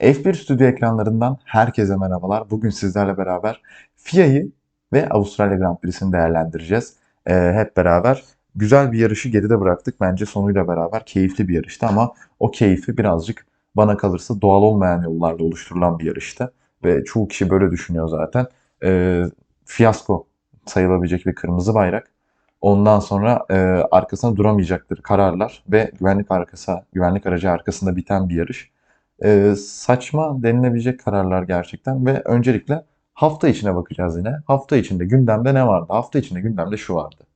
F1 stüdyo ekranlarından herkese merhabalar. Bugün sizlerle beraber FIA'yı ve Avustralya Grand Prix'sini değerlendireceğiz. Ee, hep beraber güzel bir yarışı geride bıraktık. Bence sonuyla beraber keyifli bir yarıştı ama o keyfi birazcık bana kalırsa doğal olmayan yollarla oluşturulan bir yarıştı. Ve çoğu kişi böyle düşünüyor zaten. Ee, fiyasko sayılabilecek bir kırmızı bayrak. Ondan sonra e, arkasına duramayacaktır kararlar ve güvenlik arkası, güvenlik aracı arkasında biten bir yarış. E, saçma denilebilecek kararlar gerçekten ve öncelikle hafta içine bakacağız yine. Hafta içinde gündemde ne vardı? Hafta içinde gündemde şu vardı.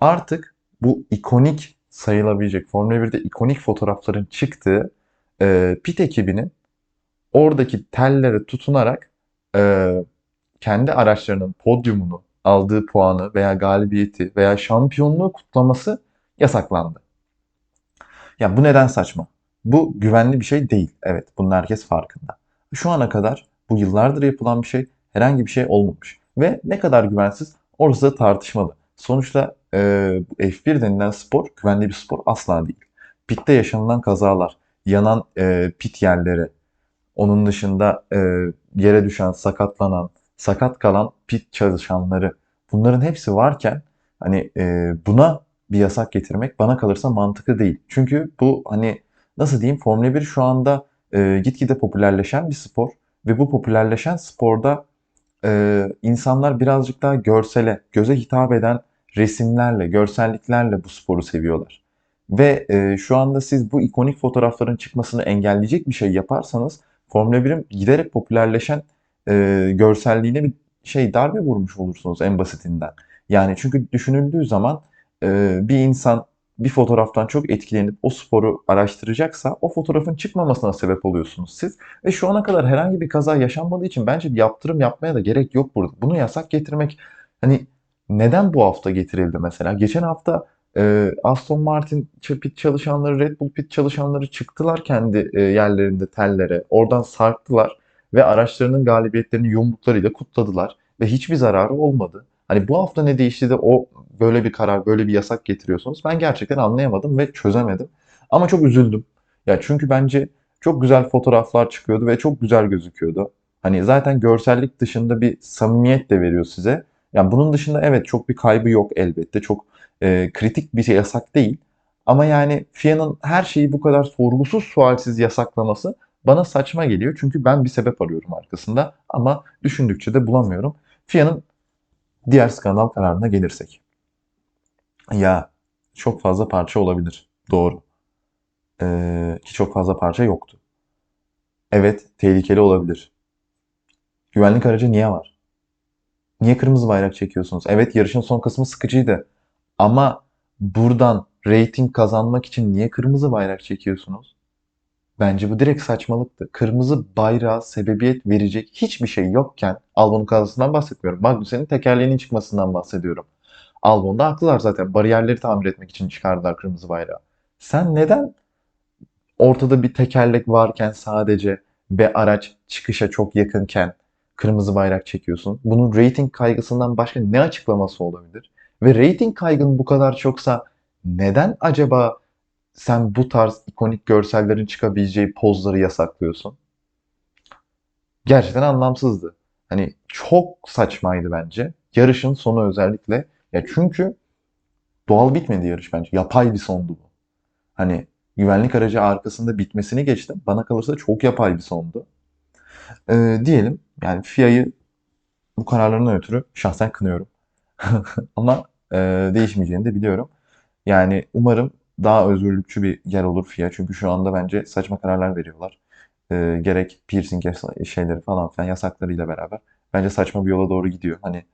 Artık bu ikonik sayılabilecek Formula 1'de ikonik fotoğrafların çıktığı e, pit ekibinin oradaki tellere tutunarak e, kendi araçlarının podyumunu aldığı puanı veya galibiyeti veya şampiyonluğu kutlaması yasaklandı. Ya bu neden saçma? Bu güvenli bir şey değil. Evet, bunun herkes farkında. Şu ana kadar bu yıllardır yapılan bir şey, herhangi bir şey olmamış. Ve ne kadar güvensiz orası da tartışmalı. Sonuçta e, F1 denilen spor güvenli bir spor asla değil. Pitte yaşanılan kazalar, yanan e, pit yerleri, onun dışında e, yere düşen, sakatlanan, sakat kalan pit çalışanları bunların hepsi varken hani e, buna bir yasak getirmek bana kalırsa mantıklı değil. Çünkü bu hani nasıl diyeyim Formula 1 şu anda e, gitgide popülerleşen bir spor ve bu popülerleşen sporda e, insanlar birazcık daha görsele, göze hitap eden resimlerle, görselliklerle bu sporu seviyorlar. Ve e, şu anda siz bu ikonik fotoğrafların çıkmasını engelleyecek bir şey yaparsanız Formula 1'in giderek popülerleşen e, görselliğine bir şey darbe vurmuş olursunuz en basitinden. Yani çünkü düşünüldüğü zaman e, bir insan bir fotoğraftan çok etkilenip o sporu araştıracaksa o fotoğrafın çıkmamasına sebep oluyorsunuz siz. Ve şu ana kadar herhangi bir kaza yaşanmadığı için bence bir yaptırım yapmaya da gerek yok burada. Bunu yasak getirmek hani neden bu hafta getirildi mesela? Geçen hafta e, Aston Martin pit çalışanları, Red Bull pit çalışanları çıktılar kendi e, yerlerinde tellere. Oradan sarktılar ve araçlarının galibiyetlerini yumruklarıyla kutladılar ve hiçbir zararı olmadı. Hani bu hafta ne değişti de o böyle bir karar, böyle bir yasak getiriyorsunuz. Ben gerçekten anlayamadım ve çözemedim. Ama çok üzüldüm. Ya çünkü bence çok güzel fotoğraflar çıkıyordu ve çok güzel gözüküyordu. Hani zaten görsellik dışında bir samimiyet de veriyor size. Yani bunun dışında evet çok bir kaybı yok elbette. Çok e, kritik bir şey yasak değil. Ama yani FIA'nın her şeyi bu kadar sorgusuz sualsiz yasaklaması bana saçma geliyor. Çünkü ben bir sebep arıyorum arkasında ama düşündükçe de bulamıyorum. FIA'nın diğer skandal kararına gelirsek. Ya çok fazla parça olabilir. Doğru. Ee, ki çok fazla parça yoktu. Evet tehlikeli olabilir. Güvenlik aracı niye var? Niye kırmızı bayrak çekiyorsunuz? Evet yarışın son kısmı sıkıcıydı. Ama buradan rating kazanmak için niye kırmızı bayrak çekiyorsunuz? Bence bu direkt saçmalıktı. Kırmızı bayrağa sebebiyet verecek hiçbir şey yokken Albon'un kazasından bahsetmiyorum. Magnussen'in tekerleğinin çıkmasından bahsediyorum. Albon'da haklılar zaten. Bariyerleri tamir etmek için çıkardılar kırmızı bayrağı. Sen neden ortada bir tekerlek varken sadece ve araç çıkışa çok yakınken kırmızı bayrak çekiyorsun? Bunun rating kaygısından başka ne açıklaması olabilir? Ve rating kaygın bu kadar çoksa neden acaba sen bu tarz ikonik görsellerin çıkabileceği pozları yasaklıyorsun? Gerçekten anlamsızdı. Hani çok saçmaydı bence. Yarışın sonu özellikle. Ya çünkü doğal bitmedi yarış bence. Yapay bir sondu bu. Hani güvenlik aracı arkasında bitmesini geçtim. Bana kalırsa çok yapay bir sondu. Ee, diyelim yani FIA'yı bu kararlarından ötürü şahsen kınıyorum. Ama e, değişmeyeceğini de biliyorum. Yani umarım daha özgürlükçü bir yer olur FIA. Çünkü şu anda bence saçma kararlar veriyorlar. E, gerek piercing şeyleri falan filan yasaklarıyla beraber. Bence saçma bir yola doğru gidiyor. Hani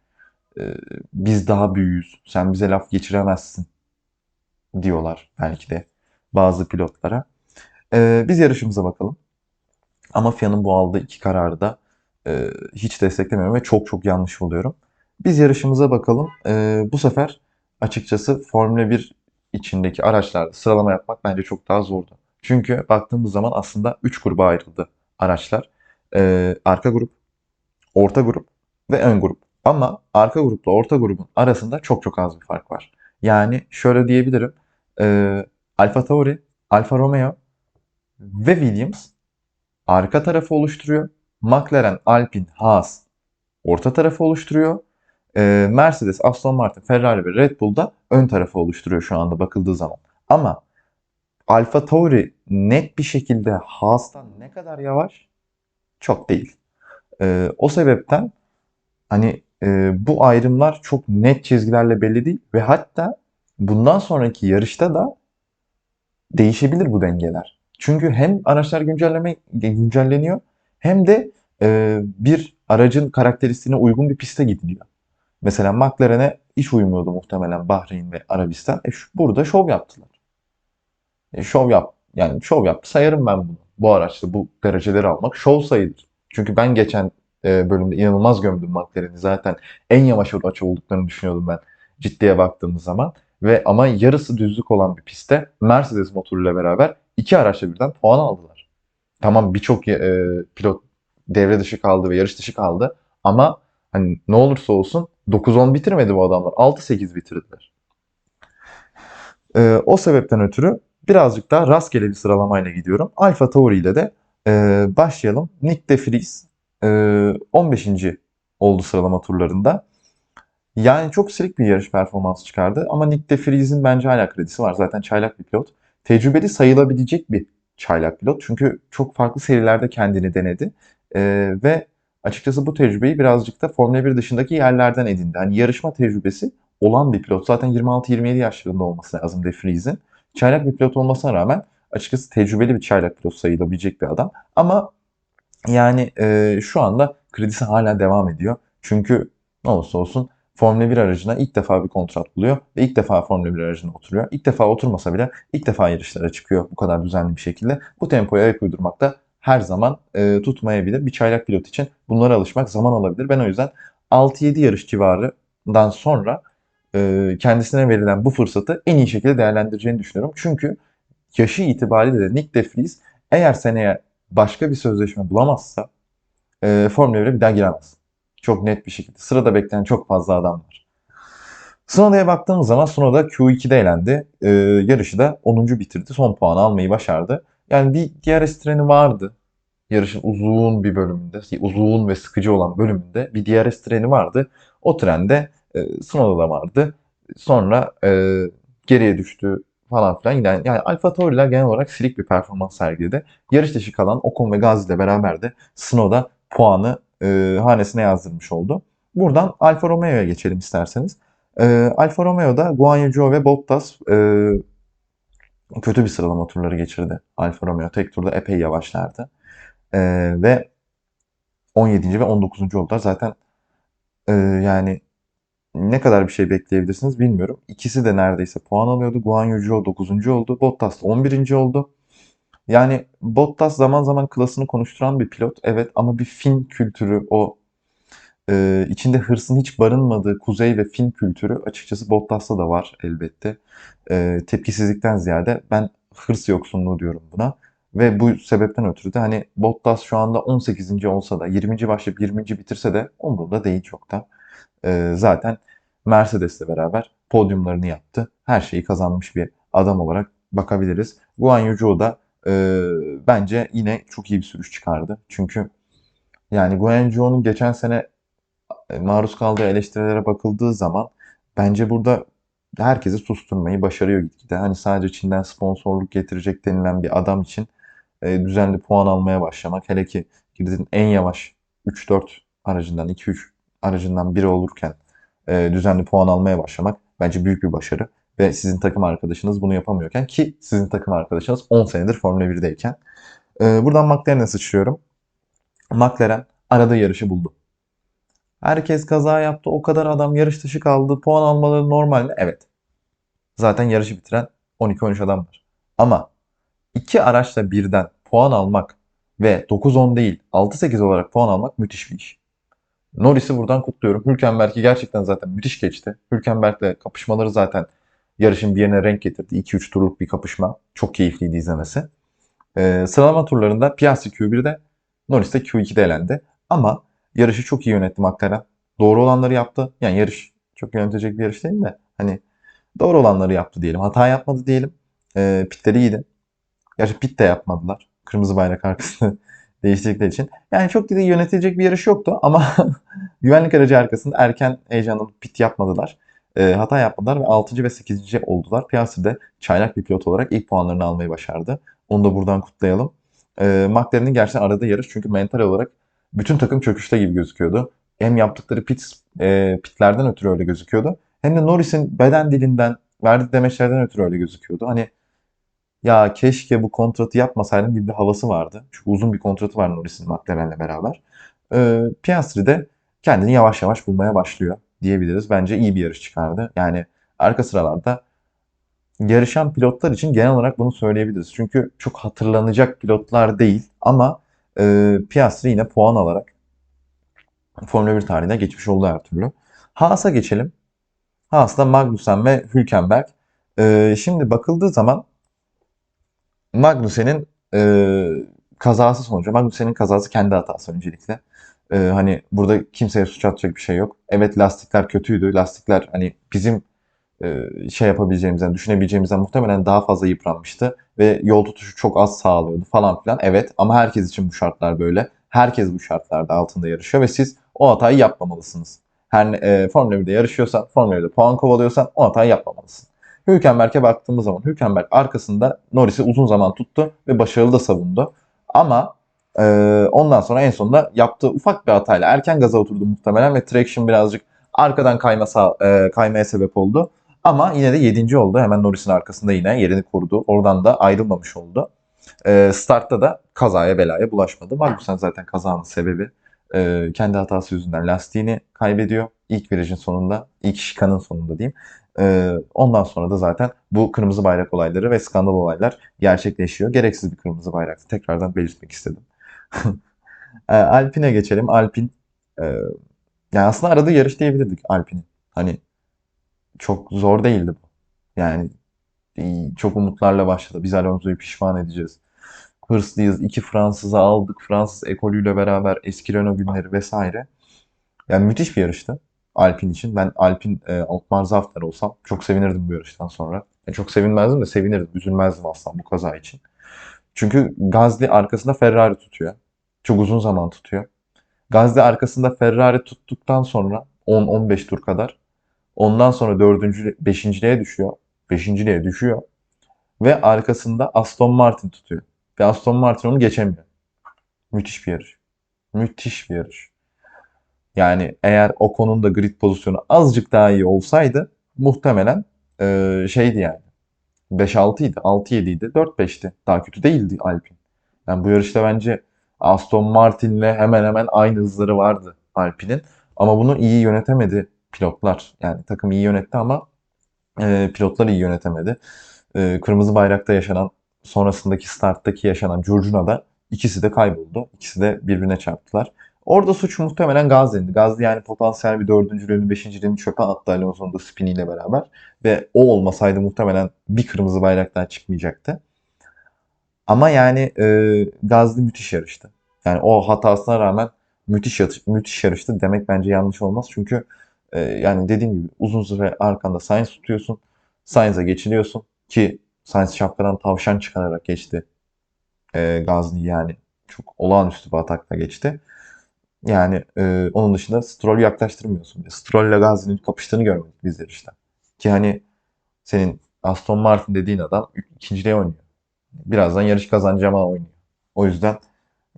e, biz daha büyüğüz. Sen bize laf geçiremezsin diyorlar belki de bazı pilotlara. E, biz yarışımıza bakalım. Ama FIA'nın bu aldığı iki kararı da e, hiç desteklemiyorum ve çok çok yanlış buluyorum. Biz yarışımıza bakalım. E, bu sefer açıkçası Formula 1 içindeki araçlarda sıralama yapmak bence çok daha zordu. Çünkü baktığımız zaman aslında 3 gruba ayrıldı araçlar. Ee, arka grup, orta grup ve ön grup. Ama arka grupla orta grubun arasında çok çok az bir fark var. Yani şöyle diyebilirim. E, Alfa Tauri, Alfa Romeo ve Williams arka tarafı oluşturuyor. McLaren, Alpine, Haas orta tarafı oluşturuyor. Ee, Mercedes, Aston Martin, Ferrari ve Red Bull da ön tarafı oluşturuyor şu anda bakıldığı zaman. Ama Alfa Tauri net bir şekilde Haas'tan ne kadar yavaş? Çok değil. Ee, o sebepten hani e, bu ayrımlar çok net çizgilerle belli değil ve hatta bundan sonraki yarışta da değişebilir bu dengeler. Çünkü hem araçlar güncelleme güncelleniyor hem de e, bir aracın karakteristiğine uygun bir piste gidiliyor. Mesela McLaren'e hiç uymuyordu muhtemelen Bahreyn ve Arabistan. E şu, burada şov yaptılar. E, şov yap, yani şov yaptı sayarım ben bunu. Bu araçta bu dereceleri almak şov sayılır. Çünkü ben geçen e, bölümde inanılmaz gömdüm McLaren'i. Zaten en yavaş araç olduklarını düşünüyordum ben ciddiye baktığımız zaman. Ve ama yarısı düzlük olan bir pistte Mercedes motoruyla beraber iki araçla birden puan aldılar. Tamam birçok e, pilot devre dışı kaldı ve yarış dışı kaldı. Ama hani ne olursa olsun 9-10 bitirmedi bu adamlar. 6-8 bitirdiler. E, o sebepten ötürü birazcık daha rastgele bir sıralamayla gidiyorum. Alfa Tauri ile de e, başlayalım. Nick de Vries e, 15. oldu sıralama turlarında. Yani çok silik bir yarış performansı çıkardı. Ama Nick de Vries'in bence hala kredisi var. Zaten çaylak bir pilot. Tecrübeli sayılabilecek bir çaylak pilot. Çünkü çok farklı serilerde kendini denedi. Ee, ve açıkçası bu tecrübeyi birazcık da Formula 1 dışındaki yerlerden edindi. Hani yarışma tecrübesi olan bir pilot. Zaten 26-27 yaşlarında olması lazım De Vries'in. Çaylak bir pilot olmasına rağmen açıkçası tecrübeli bir çaylak pilot sayılabilecek bir adam. Ama yani e, şu anda kredisi hala devam ediyor. Çünkü ne olursa olsun Formula 1 aracına ilk defa bir kontrat buluyor ve ilk defa Formula 1 aracına oturuyor. İlk defa oturmasa bile ilk defa yarışlara çıkıyor bu kadar düzenli bir şekilde. Bu tempoya ayak uydurmak da her zaman e, tutmayabilir. Bir çaylak pilot için bunlara alışmak zaman alabilir. Ben o yüzden 6-7 yarış civarından sonra e, kendisine verilen bu fırsatı en iyi şekilde değerlendireceğini düşünüyorum. Çünkü yaşı itibariyle de Nick De Vries eğer seneye başka bir sözleşme bulamazsa e, Formula 1'e bir daha giremez. Çok net bir şekilde. Sırada bekleyen çok fazla adam var. Snowda'ya baktığımız zaman Snowda Q2'de elendi. Ee, yarışı da 10. bitirdi. Son puanı almayı başardı. Yani bir DRS treni vardı. Yarışın uzun bir bölümünde, uzun ve sıkıcı olan bölümünde bir DRS treni vardı. O trende e, Snowda'da vardı. Sonra e, geriye düştü falan filan. Yani, yani Alfa Tauri'ler genel olarak silik bir performans sergiledi. Yarış dışı kalan Ocon ve Gazi ile beraber de Snowda puanı e, hanesine yazdırmış oldu. Buradan Alfa Romeo'ya geçelim isterseniz. E, Alfa Romeo'da Guan Yu Zhou ve Bottas e, kötü bir sıralama turları geçirdi. Alfa Romeo tek turda epey yavaşlardı. E, ve 17. ve 19. oldular. Zaten e, yani ne kadar bir şey bekleyebilirsiniz bilmiyorum. İkisi de neredeyse puan alıyordu. Guan Yu Zhou 9. oldu. Bottas 11. oldu. Yani Bottas zaman zaman klasını konuşturan bir pilot. Evet ama bir Fin kültürü o e, içinde hırsın hiç barınmadığı kuzey ve Fin kültürü açıkçası Bottas'ta da var elbette. E, tepkisizlikten ziyade ben hırs yoksunluğu diyorum buna. Ve bu sebepten ötürü de hani Bottas şu anda 18. olsa da 20. başlayıp 20. bitirse de umurunda değil çok da. E, zaten Mercedes'le beraber podyumlarını yaptı. Her şeyi kazanmış bir adam olarak bakabiliriz. Guan Yu Zhou da e, bence yine çok iyi bir sürüş çıkardı. Çünkü yani Guangzhou'nun geçen sene maruz kaldığı eleştirilere bakıldığı zaman bence burada herkesi susturmayı başarıyor gitgide. Hani sadece Çin'den sponsorluk getirecek denilen bir adam için e, düzenli puan almaya başlamak. Hele ki Girdit'in en yavaş 3-4 aracından 2-3 aracından biri olurken e, düzenli puan almaya başlamak bence büyük bir başarı ve sizin takım arkadaşınız bunu yapamıyorken ki sizin takım arkadaşınız 10 senedir Formula 1'deyken. Ee, buradan McLaren'e sıçrıyorum. McLaren arada yarışı buldu. Herkes kaza yaptı. O kadar adam yarış dışı kaldı. Puan almaları normal mi? Evet. Zaten yarışı bitiren 12-13 adam var. Ama iki araçla birden puan almak ve 9-10 değil 6-8 olarak puan almak müthiş bir iş. Norris'i buradan kutluyorum. Hülkenberg'i gerçekten zaten müthiş geçti. Hülkenberg'le kapışmaları zaten yarışın bir yerine renk getirdi. 2-3 turluk bir kapışma. Çok keyifliydi izlemesi. Ee, sıralama turlarında Piastri Q1'de, Norris de Q2'de elendi. Ama yarışı çok iyi yönetti McLaren. Doğru olanları yaptı. Yani yarış çok yönetecek bir yarış değil de hani doğru olanları yaptı diyelim. Hata yapmadı diyelim. Ee, pitleri iyiydi. Gerçi pit de yapmadılar. Kırmızı bayrak arkasında Değiştirdikleri için. Yani çok da yönetilecek bir yarış yoktu ama güvenlik aracı arkasında erken heyecanlanıp pit yapmadılar. E, hata yapmadılar ve 6. ve 8. oldular. Piastri de çaylak bir pilot olarak ilk puanlarını almayı başardı. Onu da buradan kutlayalım. E, McLaren'in gerçekten aradığı yarış çünkü mental olarak bütün takım çöküşte gibi gözüküyordu. Hem yaptıkları pit, e, pitlerden ötürü öyle gözüküyordu. Hem de Norris'in beden dilinden, verdiği demeçlerden ötürü öyle gözüküyordu. Hani ya keşke bu kontratı yapmasaydım gibi bir havası vardı. Çünkü uzun bir kontratı var Norris'in McLaren'le beraber. Ee, Piastri de kendini yavaş yavaş bulmaya başlıyor diyebiliriz. Bence iyi bir yarış çıkardı. Yani arka sıralarda yarışan pilotlar için genel olarak bunu söyleyebiliriz. Çünkü çok hatırlanacak pilotlar değil ama e, Piastri yine puan alarak Formula 1 tarihine geçmiş oldu her türlü. Haas'a geçelim. Haas'ta Magnussen ve Hülkenberg. E, şimdi bakıldığı zaman Magnussen'in e, kazası sonucu. Magnussen'in kazası kendi hatası öncelikle. E, hani burada kimseye suç atacak bir şey yok. Evet lastikler kötüydü. Lastikler hani bizim şey yapabileceğimizden, düşünebileceğimizden muhtemelen daha fazla yıpranmıştı. Ve yol tutuşu çok az sağlıyordu falan filan. Evet ama herkes için bu şartlar böyle. Herkes bu şartlarda altında yarışıyor ve siz o hatayı yapmamalısınız. Her e, Formula 1'de yarışıyorsan, Formula 1'de puan kovalıyorsan o hatayı yapmamalısın. Hülkenberg'e baktığımız zaman Hülkenberg arkasında Norris'i uzun zaman tuttu ve başarılı da savundu. Ama e, ondan sonra en sonunda yaptığı ufak bir hatayla erken gaza oturdu muhtemelen ve traction birazcık arkadan kayma, e, kaymaya sebep oldu. Ama yine de 7. oldu. Hemen Norris'in arkasında yine yerini korudu. Oradan da ayrılmamış oldu. E, startta da kazaya belaya bulaşmadı. Magnussen zaten kazanın sebebi. E, kendi hatası yüzünden lastiğini kaybediyor. İlk virajın sonunda, ilk şikanın sonunda diyeyim. E, ondan sonra da zaten bu kırmızı bayrak olayları ve skandal olaylar gerçekleşiyor. Gereksiz bir kırmızı bayraktı. Tekrardan belirtmek istedim. e, Alpine geçelim. Alpin e, yani aslında aradığı yarış diyebilirdik Alpin'in. Hani çok zor değildi bu. Yani çok umutlarla başladı. Biz Alonso'yu pişman edeceğiz. Hırslıyız. İki Fransız'ı aldık. Fransız ekolüyle beraber eski Renault günleri vesaire. Yani müthiş bir yarıştı. Alpin için. Ben Alpin e, Alkmaar Zafter olsam çok sevinirdim bu yarıştan sonra. Yani e, çok sevinmezdim de sevinirdim. Üzülmezdim aslında bu kaza için. Çünkü Gazli arkasında Ferrari tutuyor. Çok uzun zaman tutuyor. Gazli arkasında Ferrari tuttuktan sonra 10-15 tur kadar ondan sonra 4. 5.liğe düşüyor. 5.liğe düşüyor. Ve arkasında Aston Martin tutuyor. Ve Aston Martin onu geçemiyor. Müthiş bir yarış. Müthiş bir yarış. Yani eğer Ocon'un da grid pozisyonu azıcık daha iyi olsaydı muhtemelen e, şeydi yani. 5-6 idi, 6-7 idi, 4-5'ti. Daha kötü değildi Alpine. Yani bu yarışta bence Aston Martin'le hemen hemen aynı hızları vardı Alpine'in. Ama bunu iyi yönetemedi pilotlar. Yani takım iyi yönetti ama e, pilotlar iyi yönetemedi. E, kırmızı bayrakta yaşanan, sonrasındaki starttaki yaşanan Curcuna'da ikisi de kayboldu. İkisi de birbirine çarptılar. Orada suç muhtemelen Gazze'nin. Gazze yani potansiyel bir dördüncülüğünü, beşinciliğini çöpe attı Alonso'nun da spiniyle beraber. Ve o olmasaydı muhtemelen bir kırmızı bayraktan çıkmayacaktı. Ama yani e, Gazze müthiş yarıştı. Yani o hatasına rağmen müthiş müthiş yarıştı demek bence yanlış olmaz. Çünkü e, yani dediğim gibi uzun süre arkanda Sainz tutuyorsun. Sainz'a geçiliyorsun ki Sainz şapkadan tavşan çıkararak geçti. E, Gazli yani çok olağanüstü bir atakla geçti. Yani e, onun dışında Stroll'ü yaklaştırmıyorsun. Stroll ile Gazi'nin kapıştığını görmedik biz yarışta. Ki hani senin Aston Martin dediğin adam ikinciliğe oynuyor. Birazdan yarış kazanacağıma oynuyor. O yüzden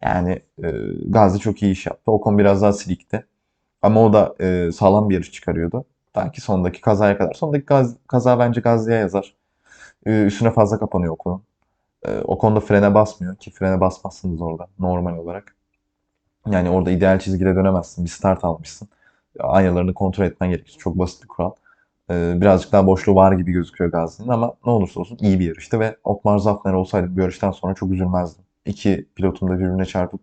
yani e, Gazi çok iyi iş yaptı. Ocon biraz daha silikti. Ama o da e, sağlam bir yarış çıkarıyordu. Belki sondaki kazaya kadar. Sondaki gaz, kaza bence Gazi'ye yazar. E, üstüne fazla kapanıyor Ocon'un. E, Ocon da frene basmıyor ki frene basmazsınız orada normal olarak. Yani orada ideal çizgide dönemezsin. Bir start almışsın. Aynalarını kontrol etmen gerekir. Çok basit bir kural. Ee, birazcık daha boşluğu var gibi gözüküyor Gazi'nin ama ne olursa olsun iyi bir yarıştı ve Otmar Zafner olsaydı bu yarıştan sonra çok üzülmezdim. İki pilotun da birbirine çarpıp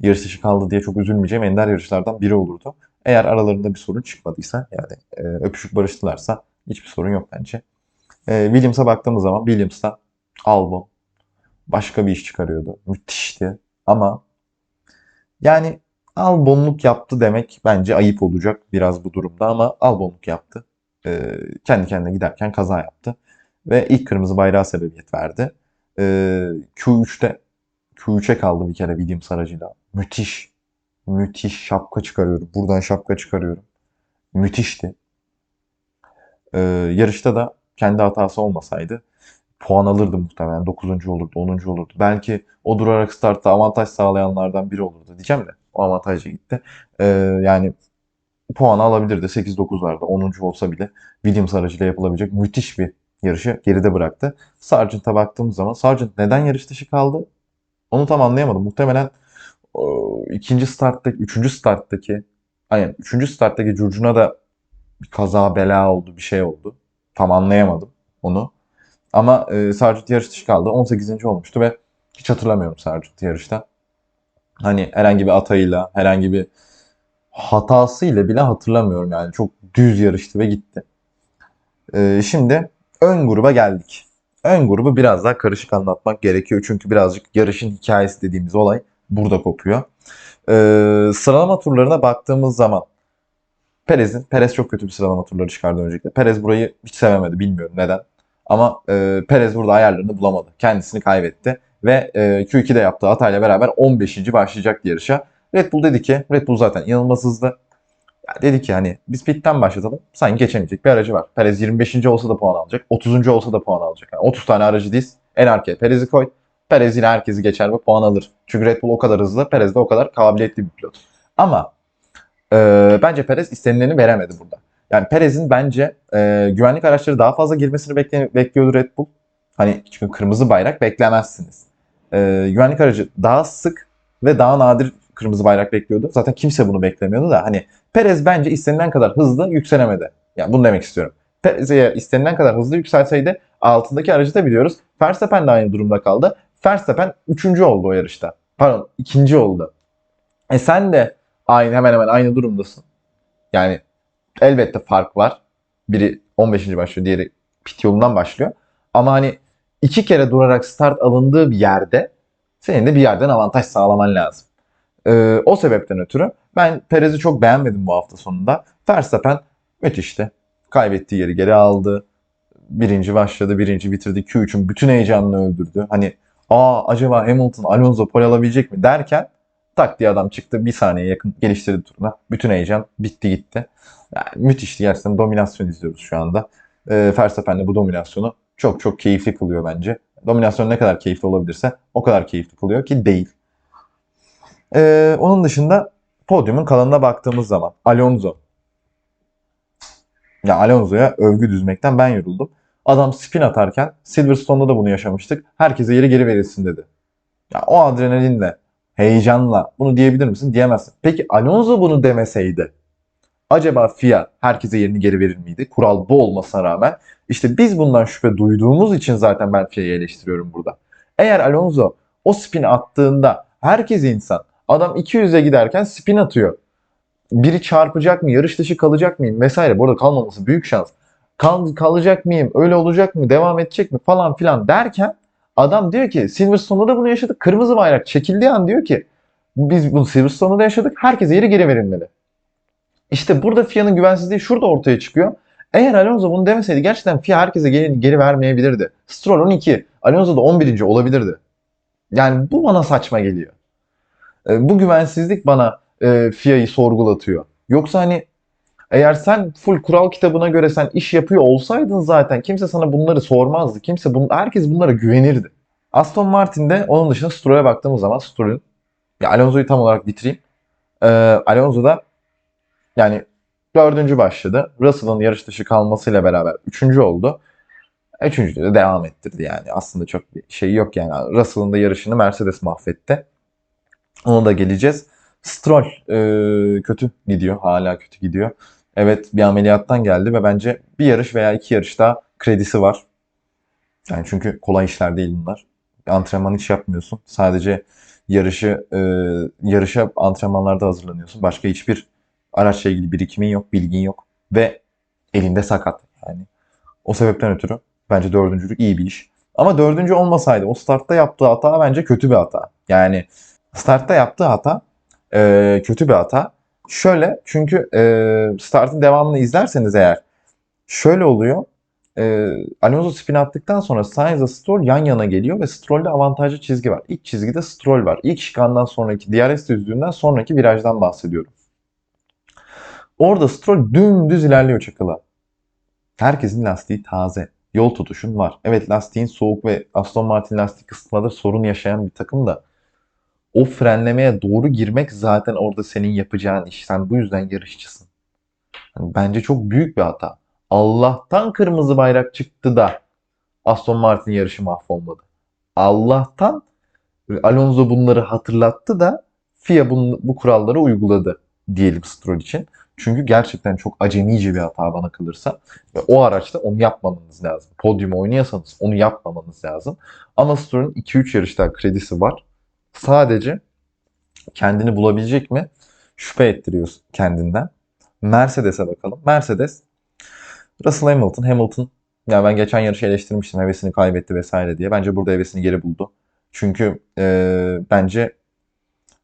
yarış dışı kaldı diye çok üzülmeyeceğim ender yarışlardan biri olurdu. Eğer aralarında bir sorun çıkmadıysa yani e, öpüşük barıştılarsa hiçbir sorun yok bence. E, Williams'a baktığımız zaman Williams'ta Albon başka bir iş çıkarıyordu. Müthişti. Ama yani Albonluk yaptı demek bence ayıp olacak biraz bu durumda ama Albonluk yaptı. Ee, kendi kendine giderken kaza yaptı. Ve ilk kırmızı bayrağı sebebiyet verdi. Ee, Q3'te Q3'e kaldı bir kere Williams aracıyla. Müthiş. Müthiş şapka çıkarıyorum. Buradan şapka çıkarıyorum. Müthişti. Ee, yarışta da kendi hatası olmasaydı puan alırdı muhtemelen. 9. olurdu, 10. olurdu. Belki o durarak startta avantaj sağlayanlardan biri olurdu diyeceğim de. O avantajla gitti. Ee, yani puanı alabilirdi. 8-9'larda 10. olsa bile Williams aracıyla yapılabilecek müthiş bir yarışı geride bıraktı. Sargent'a baktığımız zaman Sargent neden yarış dışı kaldı? Onu tam anlayamadım. Muhtemelen ikinci starttaki, üçüncü starttaki aynen üçüncü starttaki Curcuna da bir kaza bela oldu, bir şey oldu. Tam anlayamadım onu. Ama e, Sargent yarış dışı kaldı. 18. olmuştu ve hiç hatırlamıyorum Sargent yarışta. Hani herhangi bir atayla, herhangi bir hatasıyla bile hatırlamıyorum yani. Çok düz yarıştı ve gitti. E, şimdi ön gruba geldik. Ön grubu biraz daha karışık anlatmak gerekiyor. Çünkü birazcık yarışın hikayesi dediğimiz olay burada kopuyor. Ee, sıralama turlarına baktığımız zaman Perez'in, Perez çok kötü bir sıralama turları çıkardı öncelikle. Perez burayı hiç sevemedi bilmiyorum neden. Ama e, Perez burada ayarlarını bulamadı. Kendisini kaybetti. Ve e, Q2'de yaptığı hatayla beraber 15. başlayacaktı yarışa. Red Bull dedi ki, Red Bull zaten inanılmaz hızlı. Ya dedi ki hani biz pitten başlatalım. Sanki geçemeyecek bir aracı var. Perez 25. olsa da puan alacak. 30. olsa da puan alacak. Yani 30 tane aracı En arkaya Perez'i koy. Perez yine herkesi geçer ve puan alır. Çünkü Red Bull o kadar hızlı. Perez de o kadar kabiliyetli bir pilot. Ama e, bence Perez istenileni veremedi burada. Yani Perez'in bence e, güvenlik araçları daha fazla girmesini bekle, bekliyordu Red Bull. Hani çünkü kırmızı bayrak beklemezsiniz. E, güvenlik aracı daha sık ve daha nadir kırmızı bayrak bekliyordu. Zaten kimse bunu beklemiyordu da hani Perez bence istenilen kadar hızlı yükselemedi. Yani bunu demek istiyorum. Perez'e istenilen kadar hızlı yükselseydi altındaki aracı da biliyoruz. Verstappen de aynı durumda kaldı. Verstappen 3. oldu o yarışta. Pardon 2. oldu. E sen de aynı hemen hemen aynı durumdasın. Yani elbette fark var. Biri 15. başlıyor, diğeri pit yolundan başlıyor. Ama hani iki kere durarak start alındığı bir yerde senin de bir yerden avantaj sağlaman lazım. Ee, o sebepten ötürü ben Perez'i çok beğenmedim bu hafta sonunda. Verstappen müthişti. Kaybettiği yeri geri aldı. Birinci başladı, birinci bitirdi. Q3'ün bütün heyecanını öldürdü. Hani aa acaba Hamilton, Alonso pol alabilecek mi derken tak diye adam çıktı. Bir saniye yakın geliştirdi turuna. Bütün heyecan bitti gitti. Yani müthişti gerçekten dominasyon izliyoruz şu anda. Ee, Verstappen de bu dominasyonu çok çok keyifli kılıyor bence. Dominasyon ne kadar keyifli olabilirse o kadar keyifli kılıyor ki değil. Ee, onun dışında podyumun kalanına baktığımız zaman Alonso. Ya Alonso'ya övgü düzmekten ben yoruldum. Adam spin atarken Silverstone'da da bunu yaşamıştık. Herkese yeri geri verilsin dedi. Ya o adrenalinle, heyecanla bunu diyebilir misin? Diyemezsin. Peki Alonso bunu demeseydi acaba FIA herkese yerini geri verir miydi? Kural bu olmasına rağmen. İşte biz bundan şüphe duyduğumuz için zaten ben FIA'yı eleştiriyorum burada. Eğer Alonso o spin attığında herkes insan. Adam 200'e giderken spin atıyor. Biri çarpacak mı, yarış dışı kalacak mıyım vesaire. Burada kalmaması büyük şans. Kal, kalacak mıyım, öyle olacak mı, devam edecek mi falan filan derken adam diyor ki Silverstone'da da bunu yaşadık. Kırmızı bayrak çekildiği an diyor ki biz bunu Silverstone'da da yaşadık. Herkese yeri geri verilmeli. İşte burada FIA'nın güvensizliği şurada ortaya çıkıyor. Eğer Alonso bunu demeseydi gerçekten FIA herkese geri, geri vermeyebilirdi. Stroll 12, Alonso da 11. olabilirdi. Yani bu bana saçma geliyor. E, bu güvensizlik bana e, FIA'yı sorgulatıyor. Yoksa hani eğer sen full kural kitabına göre sen iş yapıyor olsaydın zaten kimse sana bunları sormazdı. Kimse bun, herkes bunlara güvenirdi. Aston Martin'de onun dışında Stroll'e baktığımız zaman Stroll'ün ya Alonso'yu tam olarak bitireyim. Ee, Alonso da yani dördüncü başladı. Russell'ın yarış dışı kalmasıyla beraber üçüncü oldu. Üçüncüde de devam ettirdi yani. Aslında çok bir şey yok yani. Russell'ın da yarışını Mercedes mahvetti. Ona da geleceğiz. Stroll e, kötü gidiyor. Hala kötü gidiyor. Evet bir ameliyattan geldi ve bence bir yarış veya iki yarış daha kredisi var. Yani çünkü kolay işler değil bunlar. Antrenman hiç yapmıyorsun. Sadece yarışı e, yarışa antrenmanlarda hazırlanıyorsun. Başka hiçbir araçla ilgili birikimin yok, bilgin yok ve elinde sakat. Yani o sebepten ötürü bence dördüncülük iyi bir iş. Ama dördüncü olmasaydı o startta yaptığı hata bence kötü bir hata. Yani startta yaptığı hata e, kötü bir hata. Şöyle çünkü e, startın devamını izlerseniz eğer şöyle oluyor. e, Alonso spin attıktan sonra Sainz'la Stroll yan yana geliyor ve Stroll'de avantajlı çizgi var. İlk çizgide Stroll var. İlk şikandan sonraki DRS düzlüğünden sonraki virajdan bahsediyorum. Orada Stroll dümdüz ilerliyor çakıla. Herkesin lastiği taze. Yol tutuşun var. Evet lastiğin soğuk ve Aston Martin lastik ısıtmada sorun yaşayan bir takım da o frenlemeye doğru girmek zaten orada senin yapacağın iş. Sen bu yüzden yarışçısın. Yani bence çok büyük bir hata. Allah'tan kırmızı bayrak çıktı da Aston Martin yarışı mahvolmadı. Allah'tan Alonso bunları hatırlattı da FIA bunu, bu kuralları uyguladı diyelim Stroll için. Çünkü gerçekten çok acemice bir hata bana kalırsa. Ve o araçta onu yapmamanız lazım. Podyuma oynuyorsanız onu yapmamanız lazım. Ama Stroll'ün 2-3 yarışta kredisi var. Sadece kendini bulabilecek mi? Şüphe ettiriyor kendinden. Mercedes'e bakalım. Mercedes Russell Hamilton. Hamilton ya ben geçen yarışı eleştirmiştim hevesini kaybetti vesaire diye. Bence burada hevesini geri buldu. Çünkü e, bence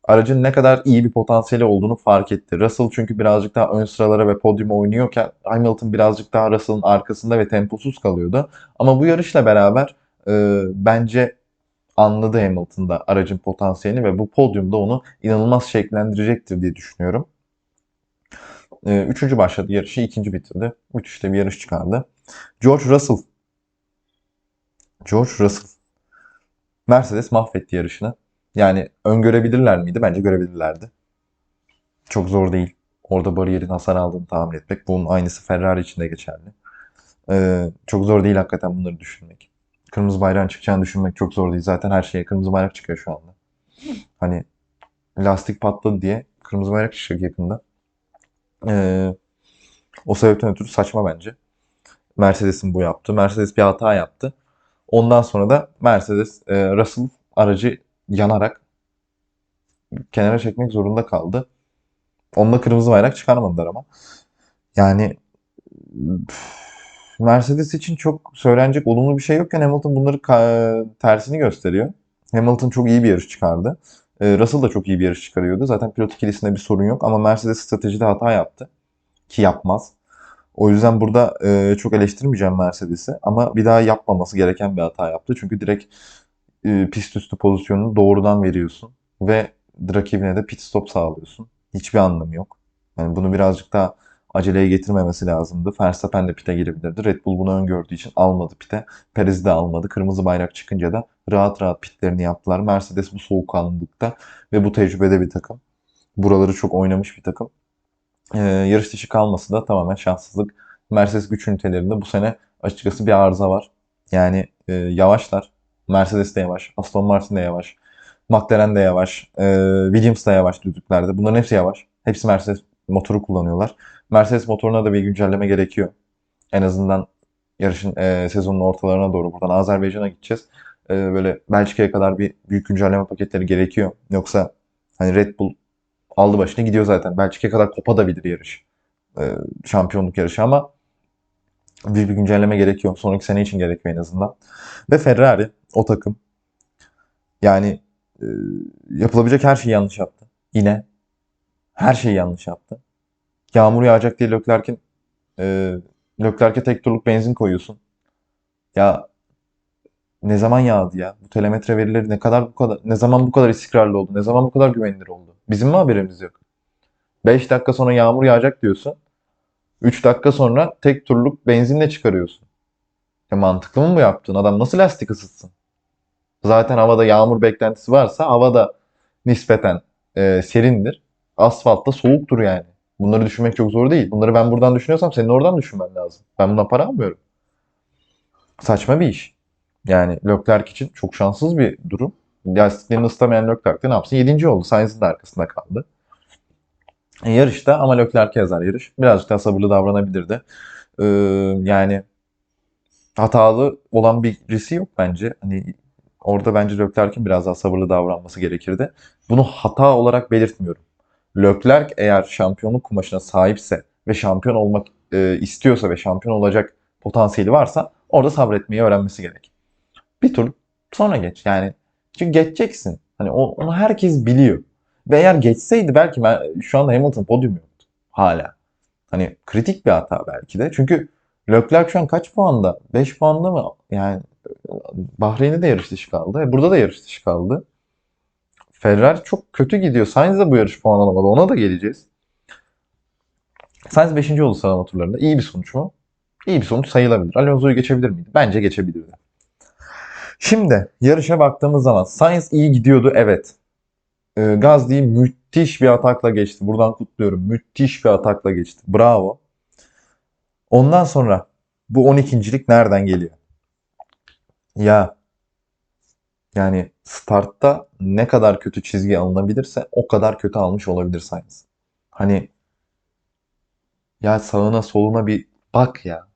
aracın ne kadar iyi bir potansiyeli olduğunu fark etti. Russell çünkü birazcık daha ön sıralara ve podyuma oynuyorken Hamilton birazcık daha Russell'ın arkasında ve temposuz kalıyordu. Ama bu yarışla beraber e, bence anladı Hamilton'da aracın potansiyelini ve bu podyumda onu inanılmaz şekillendirecektir diye düşünüyorum. E, üçüncü başladı yarışı, ikinci bitirdi. Müthiş de bir yarış çıkardı. George Russell. George Russell. Mercedes mahvetti yarışını. Yani öngörebilirler miydi? Bence görebilirlerdi. Çok zor değil. Orada bariyerin hasar aldığını tahmin etmek. Bunun aynısı Ferrari için de geçerli. Ee, çok zor değil hakikaten bunları düşünmek. Kırmızı bayrağın çıkacağını düşünmek çok zor değil. Zaten her şeye kırmızı bayrak çıkıyor şu anda. Hani lastik patladı diye kırmızı bayrak çıkacak yakında. Ee, o sebepten ötürü saçma bence. Mercedes'in bu yaptığı. Mercedes bir hata yaptı. Ondan sonra da Mercedes, e, Russell aracı yanarak kenara çekmek zorunda kaldı. Onunla kırmızı bayrak çıkarmadılar ama. Yani Mercedes için çok söylenecek olumlu bir şey yokken Hamilton bunları tersini gösteriyor. Hamilton çok iyi bir yarış çıkardı. Russell da çok iyi bir yarış çıkarıyordu. Zaten pilot ikilisinde bir sorun yok ama Mercedes stratejide hata yaptı. Ki yapmaz. O yüzden burada e, çok eleştirmeyeceğim Mercedes'i ama bir daha yapmaması gereken bir hata yaptı. Çünkü direkt e, pist üstü pozisyonunu doğrudan veriyorsun ve rakibine de pit stop sağlıyorsun. Hiçbir anlamı yok. Yani bunu birazcık daha aceleye getirmemesi lazımdı. Verstappen de pite girebilirdi. Red Bull bunu öngördüğü için almadı pite. Perez de almadı. Kırmızı bayrak çıkınca da rahat rahat pitlerini yaptılar. Mercedes bu soğukkanlılıkta ve bu tecrübede bir takım. Buraları çok oynamış bir takım. Ee, yarış dışı kalması da tamamen şanssızlık. Mercedes güç ünitelerinde bu sene açıkçası bir arıza var. Yani e, yavaşlar. Mercedes de yavaş. Aston Martin de yavaş. McLaren de yavaş. E, Williams da yavaş düdüklerde. Bunların hepsi yavaş. Hepsi Mercedes motoru kullanıyorlar. Mercedes motoruna da bir güncelleme gerekiyor. En azından yarışın e, sezonun ortalarına doğru buradan Azerbaycan'a gideceğiz. E, böyle Belçika'ya kadar bir büyük güncelleme paketleri gerekiyor. Yoksa hani Red Bull aldı başını gidiyor zaten. Belçika'ya kadar kopabilir yarış. E, şampiyonluk yarışı ama büyük bir güncelleme gerekiyor. Sonraki sene için gerekiyor en azından. Ve Ferrari o takım yani e, yapılabilecek her şeyi yanlış yaptı. Yine her şeyi yanlış yaptı. Yağmur yağacak diye Leclerc'in e, Leclerc'e tek turluk benzin koyuyorsun. Ya ne zaman yağdı ya? Bu telemetre verileri ne kadar bu kadar ne zaman bu kadar istikrarlı oldu? Ne zaman bu kadar güvenilir oldu? Bizim mi haberimiz yok? 5 dakika sonra yağmur yağacak diyorsun. 3 dakika sonra tek turluk benzinle çıkarıyorsun. Ya mantıklı mı bu yaptığın? Adam nasıl lastik ısıtsın? Zaten havada yağmur beklentisi varsa havada nispeten e, serindir. Asfaltta soğuktur yani. Bunları düşünmek çok zor değil. Bunları ben buradan düşünüyorsam senin oradan düşünmen lazım. Ben bundan para almıyorum. Saçma bir iş. Yani Leclerc için çok şanssız bir durum. Lastiklerini ıslamayan Leclerc de ne yapsın? 7. oldu. Sainz'in de arkasında kaldı. E, yarışta ama Leclerc yazar yarış. Birazcık daha sabırlı davranabilirdi. Ee, yani hatalı olan birisi yok bence. Hani orada bence Leclerc'in biraz daha sabırlı davranması gerekirdi. Bunu hata olarak belirtmiyorum. Leclerc eğer şampiyonluk kumaşına sahipse ve şampiyon olmak e, istiyorsa ve şampiyon olacak potansiyeli varsa orada sabretmeyi öğrenmesi gerek. Bir tur sonra geç. Yani çünkü geçeceksin. Hani onu herkes biliyor. Ve eğer geçseydi belki ben şu anda Hamilton podyum yoktu. Hala. Hani kritik bir hata belki de. Çünkü Leclerc şu an kaç puanda? 5 puanda mı? Yani Bahreyn'de de yarış dışı kaldı. E, Burada da yarış dışı kaldı. Ferrari çok kötü gidiyor. Sainz de bu yarış puan alamadı. Ona da geleceğiz. Sainz 5. oldu sıralama turlarında. İyi bir sonuç mu? İyi bir sonuç sayılabilir. Alonso'yu geçebilir miydi? Bence geçebilirdi. Şimdi yarışa baktığımız zaman Sainz iyi gidiyordu evet. Ee, Gazli'yi müthiş bir atakla geçti. Buradan kutluyorum. Müthiş bir atakla geçti. Bravo. Ondan sonra bu 12.lik nereden geliyor? Ya yani startta ne kadar kötü çizgi alınabilirse o kadar kötü almış olabilir Sainz. Hani ya sağına soluna bir bak ya.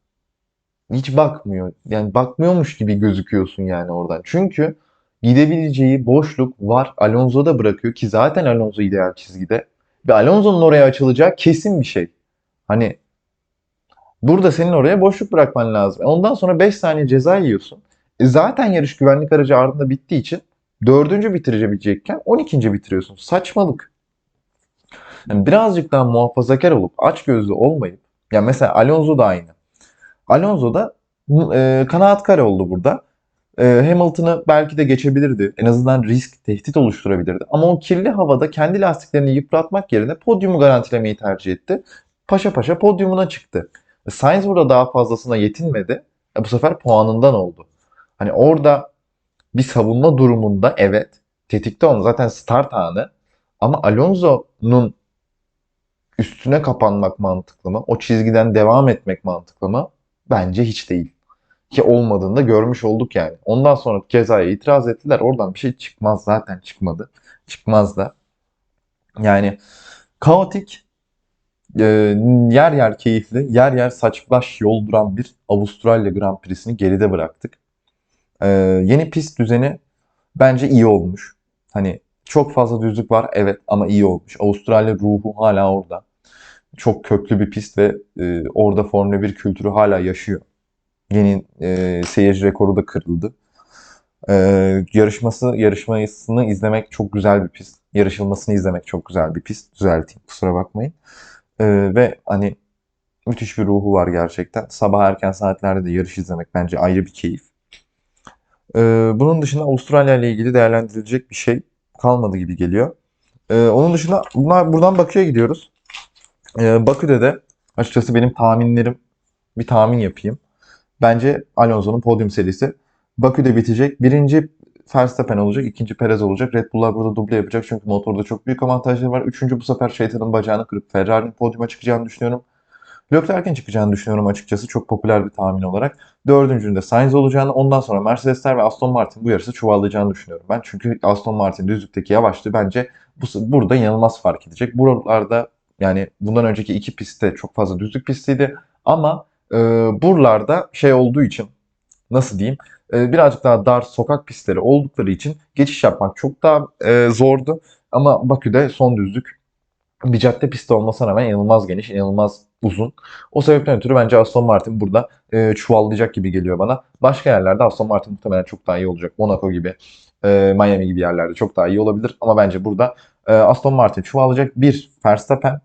Hiç bakmıyor. Yani bakmıyormuş gibi gözüküyorsun yani oradan. Çünkü gidebileceği boşluk var. Alonso da bırakıyor ki zaten Alonso ideal çizgide. Ve Alonso'nun oraya açılacağı kesin bir şey. Hani burada senin oraya boşluk bırakman lazım. Ondan sonra 5 saniye ceza yiyorsun. E zaten yarış güvenlik aracı ardında bittiği için 4. bitirebilecekken 12. bitiriyorsun. Saçmalık. Yani birazcık daha muhafazakar olup açgözlü olmayıp ya mesela Alonso da aynı. Alonso da e, kanaatkar oldu burada. E, Hamilton'ı belki de geçebilirdi. En azından risk, tehdit oluşturabilirdi. Ama o kirli havada kendi lastiklerini yıpratmak yerine podyumu garantilemeyi tercih etti. Paşa paşa podyumuna çıktı. E, Sainz burada daha fazlasına yetinmedi. E, bu sefer puanından oldu. Hani orada bir savunma durumunda evet tetikte onu zaten start anı ama Alonso'nun üstüne kapanmak mantıklı mı? O çizgiden devam etmek mantıklı mı? Bence hiç değil. Ki olmadığını da görmüş olduk yani. Ondan sonra cezaya itiraz ettiler. Oradan bir şey çıkmaz zaten çıkmadı. Çıkmaz da. Yani kaotik, e, yer yer keyifli, yer yer saçmaş yol duran bir Avustralya Grand Prix'sini geride bıraktık. E, yeni pist düzeni bence iyi olmuş. Hani çok fazla düzlük var evet ama iyi olmuş. Avustralya ruhu hala orada. Çok köklü bir pist ve e, orada Formula 1 kültürü hala yaşıyor. Yeni e, seyirci rekoru da kırıldı. E, yarışması, yarışmasını izlemek çok güzel bir pist. Yarışılmasını izlemek çok güzel bir pist. Düzelteyim kusura bakmayın. E, ve hani müthiş bir ruhu var gerçekten. Sabah erken saatlerde de yarış izlemek bence ayrı bir keyif. E, bunun dışında Avustralya ile ilgili değerlendirilecek bir şey kalmadı gibi geliyor. E, onun dışında bunlar, buradan Bakü'ye gidiyoruz. E, Bakü'de de açıkçası benim tahminlerim bir tahmin yapayım. Bence Alonso'nun podyum serisi Bakü'de bitecek. Birinci Verstappen olacak, ikinci Perez olacak. Red Bull'lar burada duble yapacak çünkü motorda çok büyük avantajları var. Üçüncü bu sefer şeytanın bacağını kırıp Ferrari'nin podyuma çıkacağını düşünüyorum. Leclerc'in çıkacağını düşünüyorum açıkçası. Çok popüler bir tahmin olarak. Dördüncünde Sainz olacağını, ondan sonra Mercedesler ve Aston Martin bu yarışı çuvallayacağını düşünüyorum ben. Çünkü Aston Martin düzlükteki yavaşlığı bence bu, burada inanılmaz fark edecek. Buralarda yani bundan önceki iki pistte çok fazla düzlük pistiydi. Ama e, buralarda şey olduğu için nasıl diyeyim e, birazcık daha dar sokak pistleri oldukları için geçiş yapmak çok daha e, zordu. Ama Bakü'de son düzlük bir cadde pisti olmasına rağmen inanılmaz geniş, inanılmaz uzun. O sebepten ötürü bence Aston Martin burada e, çuvallayacak gibi geliyor bana. Başka yerlerde Aston Martin muhtemelen çok daha iyi olacak. Monaco gibi, e, Miami gibi yerlerde çok daha iyi olabilir. Ama bence burada e, Aston Martin çuvallayacak. Bir Verstappen,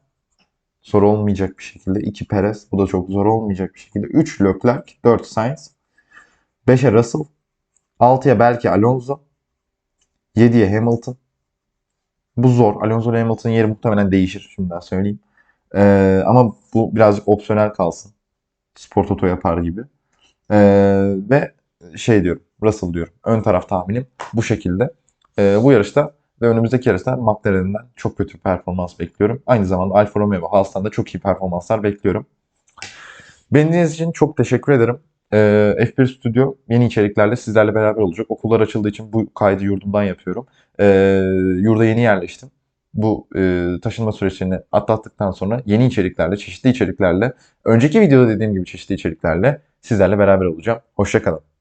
zor olmayacak bir şekilde. 2 Perez. Bu da çok zor olmayacak bir şekilde. 3 Leclerc. 4 Sainz. 5'e Russell. 6'ya belki Alonso. 7'ye Hamilton. Bu zor. Alonso ile Hamilton'ın yeri muhtemelen değişir. Şimdiden söyleyeyim. Ee, ama bu birazcık opsiyonel kalsın. Spor Toto yapar gibi. Ee, ve şey diyorum. Russell diyorum. Ön taraf tahminim bu şekilde. Ee, bu yarışta ve önümüzdeki yarışta McLaren'den çok kötü performans bekliyorum. Aynı zamanda Alfa Romeo ve Haas'tan da çok iyi performanslar bekliyorum. Beni dinlediğiniz için çok teşekkür ederim. Ee, F1 Studio yeni içeriklerle sizlerle beraber olacak. Okullar açıldığı için bu kaydı yurdumdan yapıyorum. Ee, yurda yeni yerleştim. Bu e, taşınma süreçlerini atlattıktan sonra yeni içeriklerle, çeşitli içeriklerle, önceki videoda dediğim gibi çeşitli içeriklerle sizlerle beraber olacağım. Hoşçakalın.